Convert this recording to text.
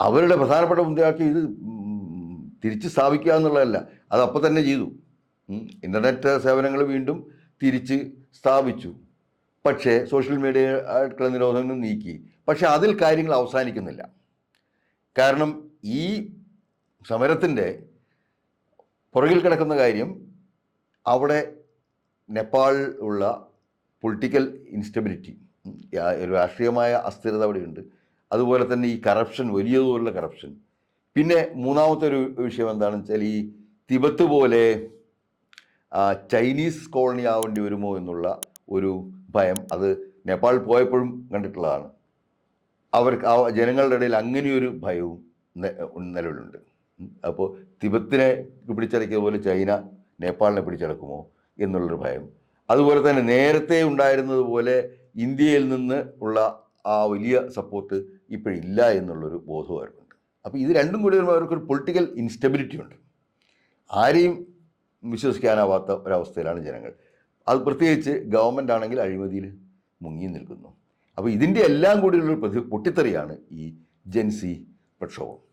അവരുടെ പ്രധാനപ്പെട്ട മുദ്രാവാക്യം ഇത് തിരിച്ച് സ്ഥാപിക്കുക എന്നുള്ളതല്ല. അത് തന്നെ ചെയ്തു. ഇന്റർനെറ്റ് സേവനങ്ങൾ വീണ്ടും തിരിച്ച് സ്ഥാപിച്ചു. പക്ഷേ സോഷ്യൽ മീഡിയ ആയിട്ടുള്ള നിരോധനങ്ങൾ നീക്കി. പക്ഷേ അതിൽ കാര്യങ്ങൾ അവസാനിക്കുന്നില്ല. കാരണം ഈ സമരത്തിന്റെ പുറകിൽ കിടക്കുന്ന കാര്യം അവിടെ നേപ്പാൾ ഉള്ള പൊളിറ്റിക്കൽ ഇൻസ്റ്റബിലിറ്റി രാഷ്ട്രീയമായ അസ്ഥിരത അവിടെയുണ്ട്. അതുപോലെ തന്നെ ഈ കറപ്ഷൻ വലിയ തോതിലുള്ള കറപ്ഷൻ പിന്നെ മൂന്നാമത്തെ ഒരു വിഷയം എന്താണെന്ന് വെച്ചാൽ ഈ തിബത്ത് പോലെ ചൈനീസ് കോളനി ആവേണ്ടി വരുമോ എന്നുള്ള ഒരു ഭയം അത് നേപ്പാൾ പോയപ്പോഴും കണ്ടിട്ടുള്ളതാണ്. അവർക്ക് ജനങ്ങളുടെ ഇടയിൽ അങ്ങനെയൊരു ഭയവും നിലവിലുണ്ട്. അപ്പോൾ തിബത്തിനെ പിടിച്ചടക്കിയ പോലെ ചൈന നേപ്പാളിനെ പിടിച്ചടക്കുമോ എന്നുള്ളൊരു ഭയം. അതുപോലെ തന്നെ നേരത്തെ ഉണ്ടായിരുന്നതുപോലെ ഇന്ത്യയിൽ നിന്ന് ഉള്ള ആ വലിയ സപ്പോർട്ട് ഇപ്പോഴില്ല എന്നുള്ളൊരു ബോധം അവർക്കുണ്ട് അപ്പോൾ ഇത് രണ്ടും കൂടി വരുമ്പോൾ അവർക്കൊരു പൊളിറ്റിക്കൽ ഇൻസ്റ്റബിലിറ്റി ഉണ്ട്. ആരെയും വിശ്വസിക്കാനാവാത്ത ഒരവസ്ഥയിലാണ് ജനങ്ങൾ. അത് പ്രത്യേകിച്ച് ഗവൺമെന്റ് ആണെങ്കിൽ അഴിമതിയിൽ മുങ്ങി നിൽക്കുന്നു. അപ്പോൾ ഇതിന്റെ എല്ലാം കൂടിയുള്ളൊരു പ്രതി പൊട്ടിത്തെറിയാണ് ഈ ജെൻസി പ്രക്ഷോഭം.